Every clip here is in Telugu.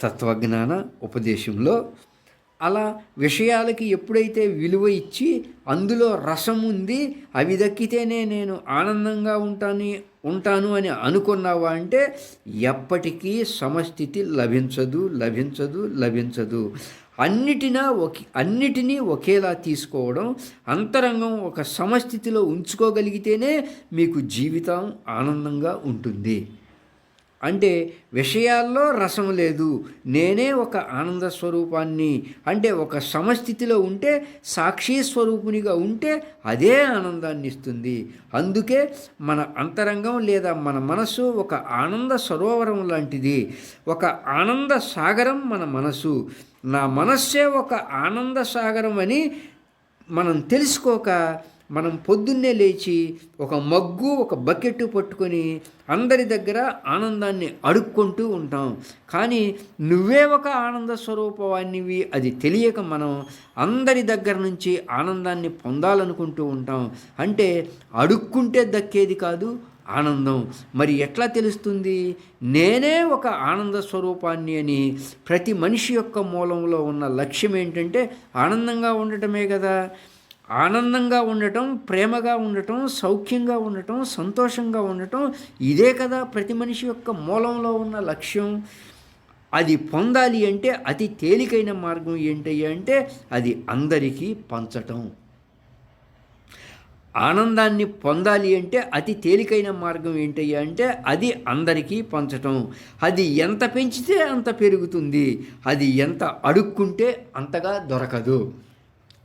తత్వజ్ఞాన ఉపదేశంలో. అలా విషయాలకి ఎప్పుడైతే విలువ ఇచ్చి అందులో రసం ఉంది అవి దక్కితేనే నేను ఆనందంగా ఉంటాను ఉంటాను అని అనుకున్నావా అంటే ఎప్పటికీ సమస్థితి లభించదు లభించదు లభించదు. అన్నిటినా ఒకే అన్నిటినీ ఒకేలా తీసుకోవడం అంతరంగం ఒక సమస్థితిలో ఉంచుకోగలిగితేనే మీకు జీవితం ఆనందంగా ఉంటుంది. అంటే విషయాల్లో రసం లేదు. నేనే ఒక ఆనంద స్వరూపాన్ని. అంటే ఒక సమస్థితిలో ఉంటే సాక్షి స్వరూపునిగా ఉంటే అదే ఆనందాన్ని ఇస్తుంది. అందుకే మన అంతరంగం లేదా మన మనసు ఒక ఆనంద సరోవరం లాంటిది. ఒక ఆనంద సాగరం మన మనసు. నా మనస్సే ఒక ఆనంద సాగరం అని మనం తెలుసుకోక మనం పొద్దున్నే లేచి ఒక మగ్గు ఒక బకెట్ పట్టుకొని అందరి దగ్గర ఆనందాన్ని అడుక్కుంటూ ఉంటాం. కానీ నువ్వే ఒక ఆనంద స్వరూపవాణ్ణివి అది తెలియక మనం అందరి దగ్గర నుంచి ఆనందాన్ని పొందాలనుకుంటూ ఉంటాం. అంటే అడుక్కుంటే దక్కేది కాదు ఆనందం. మరి ఎట్లా తెలుస్తుంది? నేనే ఒక ఆనంద స్వరూపాన్ని అని ప్రతి మనిషి యొక్క మూలంలో ఉన్న లక్ష్యం ఏంటంటే ఆనందంగా ఉండటమే కదా. ఆనందంగా ఉండటం ప్రేమగా ఉండటం సౌఖ్యంగా ఉండటం సంతోషంగా ఉండటం ఇదే కదా ప్రతి మనిషి యొక్క మూలంలో ఉన్న లక్ష్యం. అది పొందాలి అంటే అతి తేలికైన మార్గం ఏంటయ్యా అంటే అది అందరికీ పంచటం. ఆనందాన్ని పొందాలి అంటే అతి తేలికైన మార్గం ఏంటయ్యా అంటే అది అందరికీ పంచటం. అది ఎంత పెంచితే అంత పెరుగుతుంది. అది ఎంత అడుక్కుంటే అంతగా దొరకదు.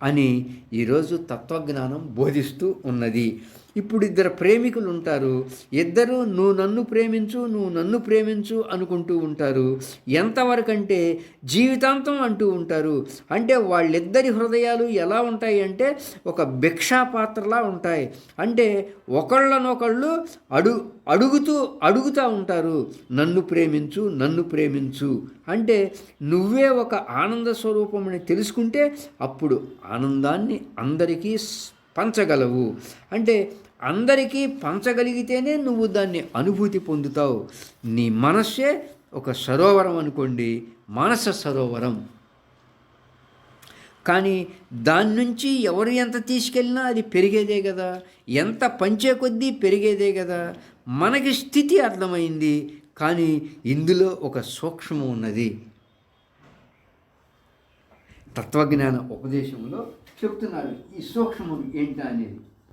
అని ఈరోజు తత్వజ్ఞానం బోధిస్తూ ఉన్నది. ఇప్పుడు ఇద్దరు ప్రేమికులు ఉంటారు. ఇద్దరు నువ్వు నన్ను ప్రేమించు నువ్వు నన్ను ప్రేమించు అనుకుంటూ ఉంటారు. ఎంతవరకంటే జీవితాంతం అంటూ ఉంటారు. అంటే వాళ్ళిద్దరి హృదయాలు ఎలా ఉంటాయి అంటే ఒక భిక్షా పాత్రలా ఉంటాయి. అంటే ఒకళ్ళనొకళ్ళు అడు అడుగుతూ అడుగుతూ ఉంటారు. నన్ను ప్రేమించు నన్ను ప్రేమించు. అంటే నువ్వే ఒక ఆనంద స్వరూపమని తెలుసుకుంటే అప్పుడు ఆనందాన్ని అందరికీ పంచగలవు. అంటే అందరికీ పంచగలిగితేనే నువ్వు దాన్ని అనుభూతి పొందుతావు. నీ మనస్సే ఒక సరోవరం అనుకోండి. మానస సరోవరం. కానీ దాని నుంచి ఎవరు ఎంత తీసుకెళ్ళినా అది పెరిగేదే కదా. ఎంత పంచే కొద్దీ పెరిగేదే కదా. మనకి స్థితి అర్థమైంది. కానీ ఇందులో ఒక సూక్ష్మం ఉన్నది. తత్వజ్ఞాన ఉపదేశంలో చెప్తున్నారు ఈ సూక్ష్మం ఏంటా అనేది